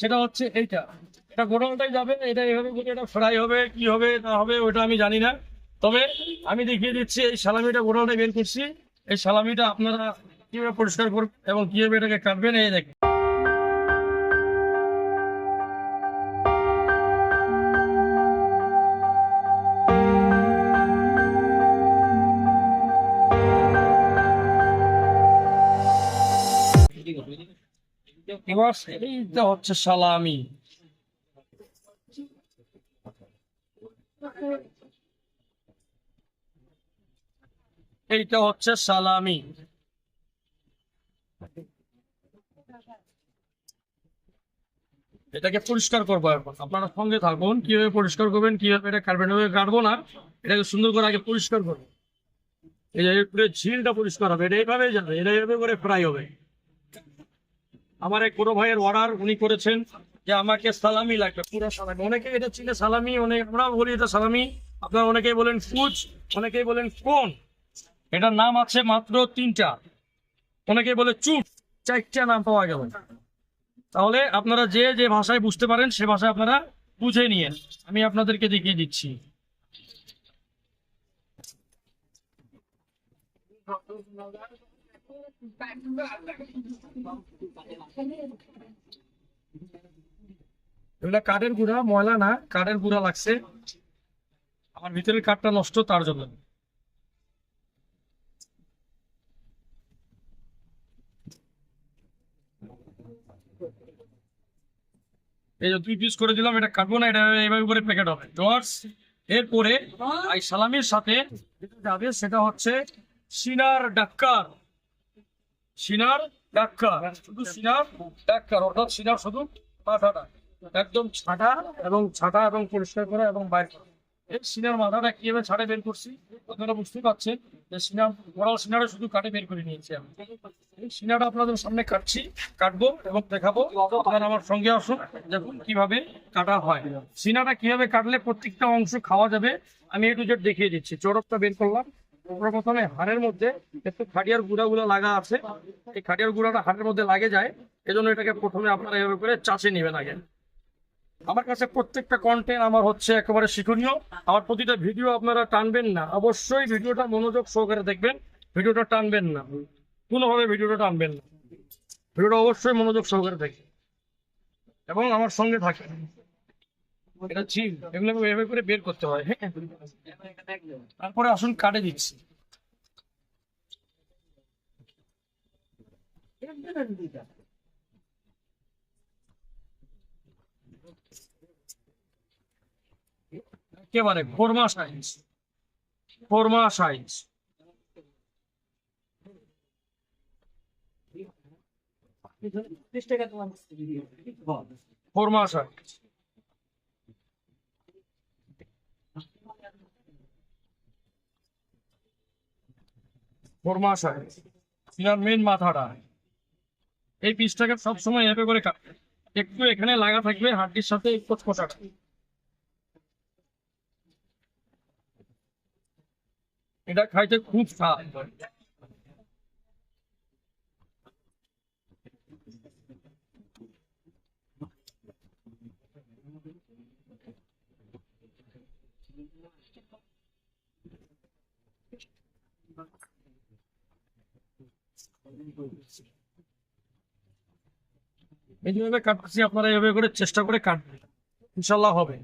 সেটা হচ্ছে এটা গোডাউনটাই যাবে, এটা ফ্রাই হবে, কি হবে, না হবে আমি জানি না। তবে আমি দেখিয়ে দিচ্ছি, এই সালামিটা গোডাউনটা বের করছি। এই সালামিটা আপনারা কীভাবে পরিষ্কার করবেন এবং কীভাবে এটাকে কাটবেন, এই দেখেন। হচ্ছে সালামি। এইটা হচ্ছে সালামি। এটাকে পরিষ্কার করব এখন। আপনারা সঙ্গে থাকুন, কীভাবে পরিষ্কার করবেন, কীভাবে এটা কার্বেন কাটবো না, এটাকে সুন্দর করে আগে পরিষ্কার করব এই যে ঝিলটা পরিষ্কার হবে, এটা এইভাবে যাবে, এটা এইভাবে করে ফ্রাই হবে। আমার এক বড় ভাইয়ের অর্ডার উনি করেছেন যে আমাকে সালামি লাগবে। পুরো সালামি। অনেকে এটা চিনে সালামি, অনেক আমরা বলি এটা সালামি। আপনারা অনেকেই বলেন ফুজ, অনেকেই বলেন কোন। এটার নাম আছে মাত্র তিনটা। অনেকেই বলে চুট চারটা নাম পাওয়া গেল। তাহলে আপনারা যে যে ভাষায় বুঝতে পারেন, সে ভাষায় আপনারা বুঝে নিয়ে আমি আপনাদেরকে দেখিয়ে দিচ্ছি। এগুলা কাঠের গুঁড়া ময়লা না কাঠের গুঁড়া লাগছে। আমার ভিতরের কাঠটা নষ্ট তার জন্য। এই যে দুই পিস করে দিলাম এটা কাটবো না এটা এইভাবে করে প্যাকেট হবে। ডর্স এরপরে এই সালামির সাথে যাবে সেটা হচ্ছে সিনার ডাক্কার। সিনার ডাক্কার শুধু সিনার ডাক্কার অর্থাৎ সিনার শুধু মাথাটা, একদম ছাটা এবং ছাটা এবং পরিষ্কার করা এবং বাইর করা। এই সিনার মাথাটা কীভাবে ছাড়ে বের করছি, আপনারা বুঝতে পারছেন যে সিনার শুধু কাটে বের করে নিয়েছি আমি। এই সিনাটা আপনাদের সামনে কাটছি, কাটবো এবং দেখাবো। আপনারা আমার সঙ্গে আসুন, দেখুন কীভাবে কাটা হয়। সিনাটা কীভাবে কাটলে প্রত্যেকটা অংশ খাওয়া যাবে, আমি একটু জেড দেখিয়ে দিচ্ছি। চড়কটা বের করলাম। প্রথমে হাড়ের মধ্যে একটু খাটিয়ার গুঁড়া গুলো লাগা আছে। এই খাটিয়ার গুঁড়াটা হাড়ের মধ্যে লাগে যায়, এজন্য এটাকে প্রথমে আপনারা এভাবে করে চাষে নেবেন আগে। আমার কাছে প্রত্যেকটা কন্টেন্ট আমার হচ্ছে একেবারে শিক্ষণীয়। আমার প্রতিটা ভিডিও আপনারা টানবেন না। অবশ্যই ভিডিওটা মনোযোগ সহকারে দেখবেন। ভিডিওটা টানবেন না। কোনোভাবে ভিডিওটা টানবেন না। ভিডিওটা অবশ্যই মনোযোগ সহকারে দেখবেন। এবং আমার সঙ্গে থাকেন এটা ঝিল এগুলো এভাবে করে বের করতে হয় হ্যাঁ? তারপরে আসুন কাটে দিচ্ছি। একেবারে ফোরমা সাইজ ফোরমা সাইজ। ফোরমা সাইজ। সাইজ সিনার মেন মাথাটা। এই পিসটাকে সবসময় এভাবে করে কাটবে একটু এখানে লাগা থাকবে, হাড্ডির সাথে কচকচাটা এটা খাইতে খুব স্বাদ। এই কাটতেছি আপনারা এভাবে করে চেষ্টা করে কাটবেন। ইনশাল্লাহ হবে।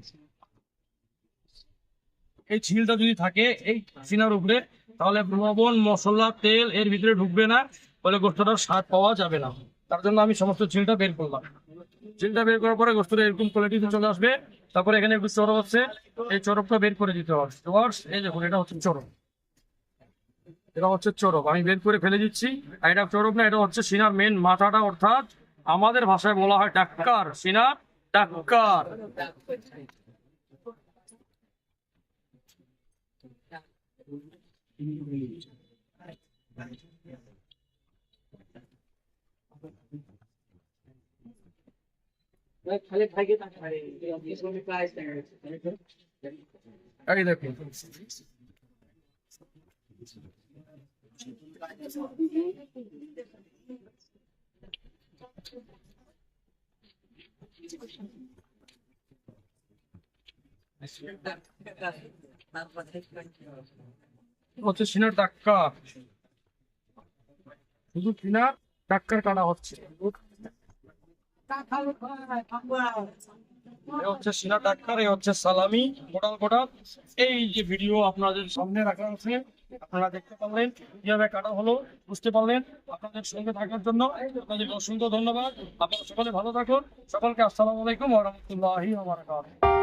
এই ঝিলটা যদি থাকে, এই সিনার উপরে, তাহলে লবণ, মশলা, তেল এর ভিতরে ঢুকবে না বলে গোস্তটার স্বাদ পাওয়া যাবে না। তার জন্য আমি সমস্ত ঝিলটা বের করলাম। ঝিলটা বের করার পরে গোস্তটা এরকম কোয়ালিটিতে চলে আসবে। তারপরে এখানে একটু চরক আছে। এই চরকটা বের করে দিতে হবে। এই দেখুন এটা হচ্ছে চরক এটা হচ্ছে চরক। আমি বের করে ফেলে দিচ্ছি। এটা চরক না, এটা হচ্ছে সিনার মেন মাথাটা, অর্থাৎ আমাদের ভাষায় বলা হয় ডাক্কার সিনার ডাক্কার এই দেখুন। হচ্ছে সিনার ডাক্কা শুধু সিনার ডাক্কার কাটা হচ্ছে। হচ্ছে সিনা ডাক্তার এ হচ্ছে সালামি কোটাল কোটাল এই যে ভিডিও আপনাদের সামনে রাখা আছে আপনারা দেখতে পারলেন, কীভাবে কাটা হলো, বুঝতে পারলেন। আপনাদের সঙ্গে থাকার জন্য আপনাদের অসংখ্য ধন্যবাদ। আপনারা সকলে ভালো থাকুন। সকলকে আসসালামু আলাইকুম ওয়া রাহমাতুল্লাহি ওয়া বারাকাতুহু।